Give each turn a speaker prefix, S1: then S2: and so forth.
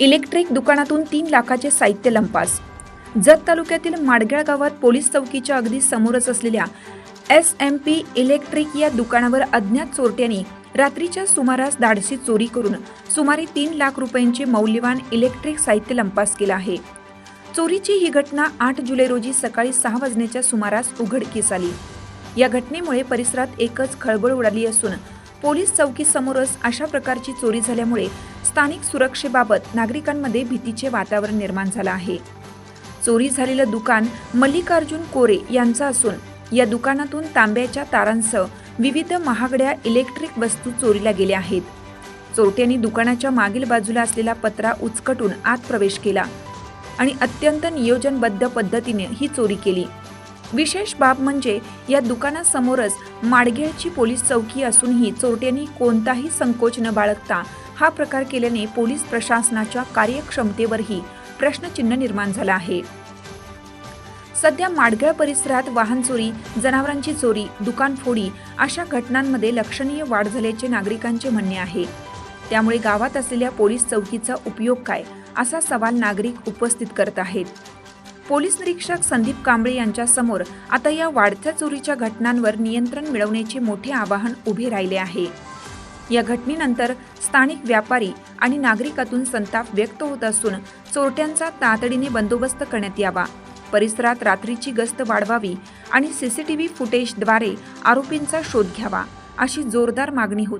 S1: Electric दुकानातून तीन लाखाचे साहित्य लंपास. जत तालुक्यातील माडग्याळ गावात पोलीस चौकीच्या अगदी समोरच असलेल्या एस एम पी इलेक्ट्रिक या दुकानावर अज्ञात चोरट्यांनी रात्रीच्या सुमारास धाडसी चोरी करून सुमारे तीन लाख रुपयांचे मौल्यवान इलेक्ट्रिक साहित्य लंपास केला आहे. चोरीची ही घटना आठ जुलै रोजी सकाळी सहा वाजण्याच्या सुमारास उघडकीस आली. या घटनेमुळे परिसरात एकच खळबळ उडाली असून पोलीस चौकीसमोरच अशा प्रकारची चोरी झाल्यामुळे स्थानिक सुरक्षेबाबत नागरिकांमध्ये भीतीचे वातावरण निर्माण झालं आहे. चोरी झालेलं दुकान मल्लिकार्जुन कोरे यांचं असून या दुकानातून तांब्याच्या तारांसह विविध महागड्या इलेक्ट्रिक वस्तू चोरीला गेल्या आहेत. चोरट्यांनी दुकानाच्या मागील बाजूला असलेला पत्रा उचकटून आत प्रवेश केला आणि अत्यंत नियोजनबद्ध पद्धतीने ही चोरी केली. विशेष बाब म्हणजे या दुकानासमोरच माडघेळची पोलीस चौकी असूनही चोरट्यांनी कोणताही संकोच न बाळगता हा प्रकार केल्याने पोलीस प्रशासनाच्या कार्यक्षमतेवरही प्रश्नचिन्ह निर्माण झालं आहे. सध्या माडगळ परिसरात वाहन चोरी जनावरांची चोरी दुकानफोडी अशा घटनांमध्ये लक्षणीय वाढ झाल्याचे नागरिकांचे म्हणणे आहे. त्यामुळे गावात असलेल्या पोलीस चौकीचा उपयोग काय असा सवाल नागरिक उपस्थित करत आहेत. पोलीस निरीक्षक संदीप कांबळे यांच्या समोर आता या वाढत्या चोरीच्या घटनांवर नियंत्रण मिळवण्याचे मोठे आवाहन उभे राहिले आहे. या घटनेनंतर स्थानिक व्यापारी आणि नागरिकातून संताप व्यक्त होत असून चोरट्यांचा तातडीने बंदोबस्त करण्यात यावा. परिसरात रात्रीची गस्त वाढवावी आणि सीसीटीव्ही फुटेजद्वारे आरोपींचा शोध घ्यावा अशी जोरदार मागणी होती.